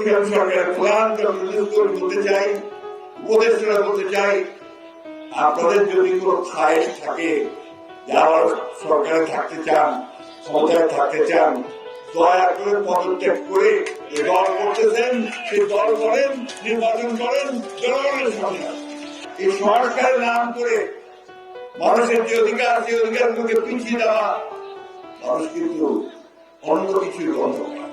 অন্তর্বর্তীকালীন সরকারের প্রধান করে বলতে চাই উপদেষ্টা বলতে চাই আপনাদের যদি কোনো খায়েশ থাকে যে আবার সরকারে থাকতে চান ক্ষমতায় থাকতে চান দয়া করে পদত্যাগ করে যে দল করতেছেন সেই দল করেন নির্বাচন করেন জনগণের সামনে এই সরকারের নাম করে মানুষের যে অধিকার সেই অধিকারগুলোকে পিছিয়ে দেওয়া, মানুষ কিন্তু অন্য কিছুই বন্ধ করে।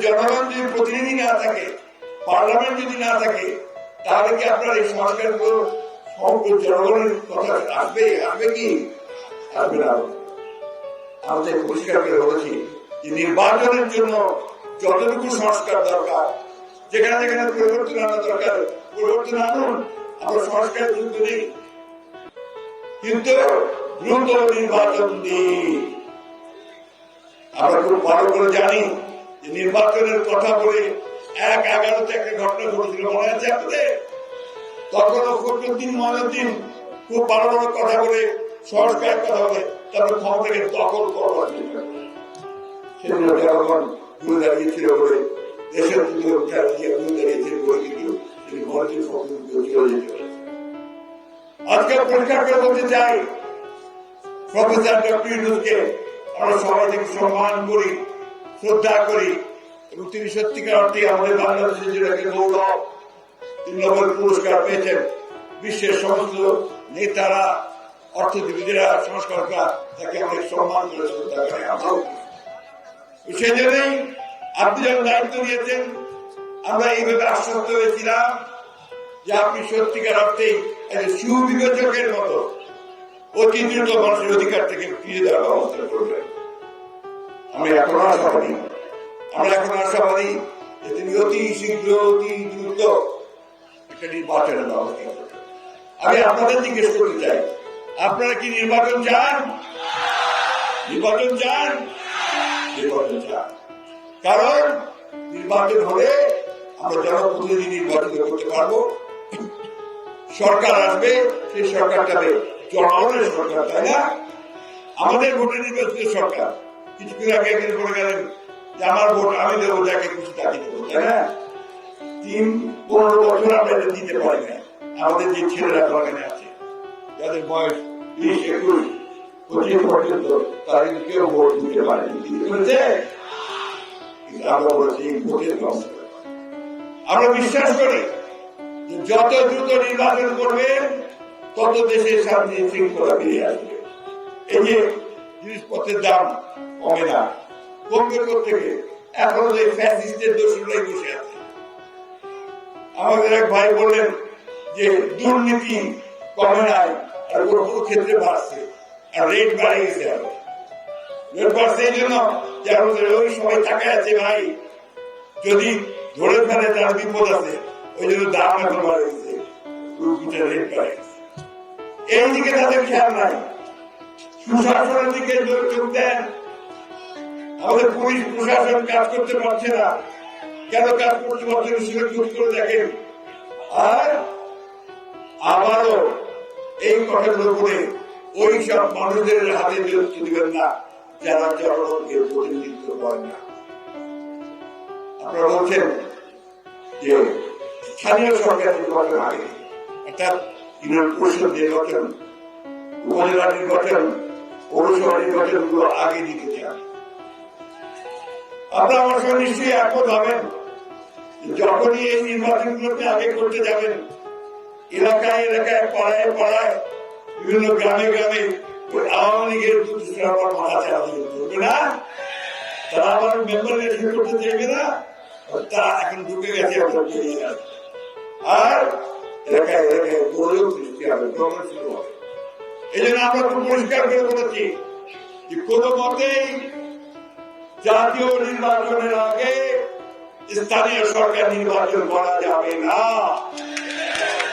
জনগণ যদি প্রতিনিধি না থাকে, পার্লামেন্ট যদি না থাকে, তাহলে কি আপনার এই সংস্কারগুলো সমগ্র জনগণের কথা আসবে? আসবে কি? আসবে না। আমাদের পরিষ্কার করে বলেছি নির্বাচনের জন্য যতটুকু সংস্কার দরকার, যেখানে যেখানে পরিবর্তন আনা দরকার, পরিবর্তন আনুন। আমরা সংস্কার যুক্ত নেই কিন্তু দ্রুত নির্বাচন দিই। আমরা খুব ভালো করে জানি যে নির্বাচনের কথা বলে এক এগারোতে একটা ঘটনা ঘটেছিল, মনে আছে আপনাদের? তখন ফখরুদ্দিন মহানুদ্দিন খুব বড় বড় কথা বলে সংস্কার কথা বলে, তারপর ক্ষমতাকে দখল করবার। সেদিন জনগণ দাঁড়িয়েছিল বলে দেশের ঘুরে দাঁড়িয়েছিল বলে কিন্তু তিনি ভারতীয় ফখরুদ্দিন চলে যেতে। আজকে পরীক্ষা করে বলতে চাই প্রফেসর ডক্টর ইউনুসকে আমরা সবাই থেকে সম্মান করি, শ্রদ্ধা করি, এবং তিনি সত্যিকার অর্থে আমাদের বাংলাদেশের যেটাকে গৌরব, তিনি নোবেল পুরস্কার পেয়েছেন। বিশ্বের সমস্ত নেতারা, অর্থনীতিবিদেরা, সংস্কারকরা তাকে অনেক সম্মান করে শ্রদ্ধা করে। আমরাও করি। সেই জন্যই আপনি যখন দায়িত্ব নিয়েছেন, আমরা এইভাবে আশ্বস্ত হয়েছিলাম যে আপনি সত্যিকার অর্থেই সুবিবেচকের মতো অতি দ্রুত মানুষের অধিকার থেকে ফিরে দেওয়ার ব্যবস্থা করবেন আমি এখন আশাবাদী, আমরা এখন আশাবাদী যে তিনি অতি শীঘ্র, অতি দ্রুত একটা নির্বাচনের ব্যবস্থা আমি আপনাদের জিজ্ঞেস করতে চাই, আপনারা কি নির্বাচন চান? নির্বাচন চান? কারণ নির্বাচন হলে আমরা জনপ্রতিনিধি নির্বাচিত করতে পারব। সরকার আসবে, সেই সরকারটা হবে জনগণের সরকার, তাই না? আমাদের ভোটে নির্বাচিত সরকার। কিছুদিন আগে একদিন বলে গেলেন যে, আমার ভোট আমি দেবো, যাকে খুশি তাকে দেবো তাই না? তিন, পনেরো বছর আমরা দিতে পারি না। আমাদের যে ছেলেরা বাগানে আছে, যাদের বয়স বিশ একুশ আমরা বিশ্বাস করি যত দ্রুত নির্বাচন করবেন তত দেশের শান্তি শৃঙ্খলা ফিরে আসবে। এই যে জিনিসপত্রের দাম কমে না, কমবে থেকে এখনও যে ফ্যাসিস্টের দোষীরাই বসে আছে। আমাদের এক ভাই বললেন যে দুর্নীতি কমে নাই আর ক্ষেত্রে বাড়ছে। রেট বাড়ে গেছে এই জন্য ওই সময় তাকায় আছে ভাই, যদি ধরে ফেলে তার বিপদ আছে, ওই জন্য দাম এখন বাড়ে এই দিকে তাদের খেয়াল নাই। সুশাসনের দিকে দেন। আমাদের পুলিশ প্রশাসন কাজ করতে পারছে না। কেন কাজ করতে পারছে না সেটা করে দেখেন। আর আবারও এই কথাগুলো করে ওই সব মানুষদের হাতে বিরক্তি দিবেন না, যারা জনগণকে প্রতিনিধিত্ব করেন না। আপনারা বলছেন যে স্থানীয় সরকার নির্বাচন আগে। অর্থাৎ ইউনিয়ন পরিষদ নির্বাচন, উপজেলা নির্বাচন, পৌরসভা নির্বাচনগুলো আগে দিতে চান। আপনারা আমার সঙ্গে নিশ্চয়ই একমত হবেন যখনই এই নির্বাচনগুলোকে আগে করতে যাবেন, এলাকায় এলাকায় পাড়ায় পাড়ায় বিভিন্ন গ্রামে গ্রামে ওই আওয়ামী লীগের আবার মাথা চালাতে করবে না? তারা আবার মেম্বার ইলেকশন করতে চাইবে না তারা এখন ঢুকে গেছে আপনার বেরিয়ে গেছে আর এলাকায় এলাকায় গড়েও সৃষ্টি হবে প্রমাণ শুরু হবে। এই জন্য যে কোনো জাতীয় নির্বাচনের আগে স্থানীয় সরকার নির্বাচন করা যাবে না।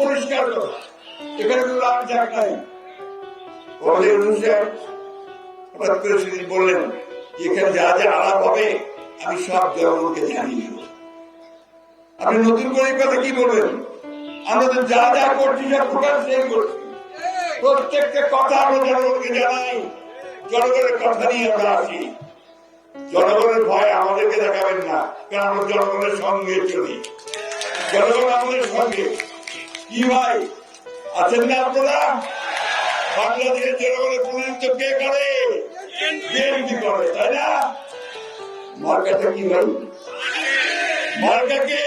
পরিষ্কার এখানে কোনো লাভ যাক নাই। বললেন, এখানে যা যা আলাপ হবে, আমি সব জনগণকে জানিয়ে আপনি নতুন করে কথা কি বলবেন? আমরা যা যা করছি। প্রত্যেকটা কথা আমরা জনগণকে জানাই। জনগণের কথা নিয়ে আমরা আসি। জনগণের ভয় আমাদেরকে দেখাবেন না, কারণ আমরা জনগণের সঙ্গে চলি। জনগণ আমাদের সঙ্গে। কি ভাই? আছেন না আপনারা? বাংলাদেশের জনগণের প্রতিনিধিত্ব কে করে? বিএনপি করে, তাই না? মার্কাটা কি ভাই? মার্কাকে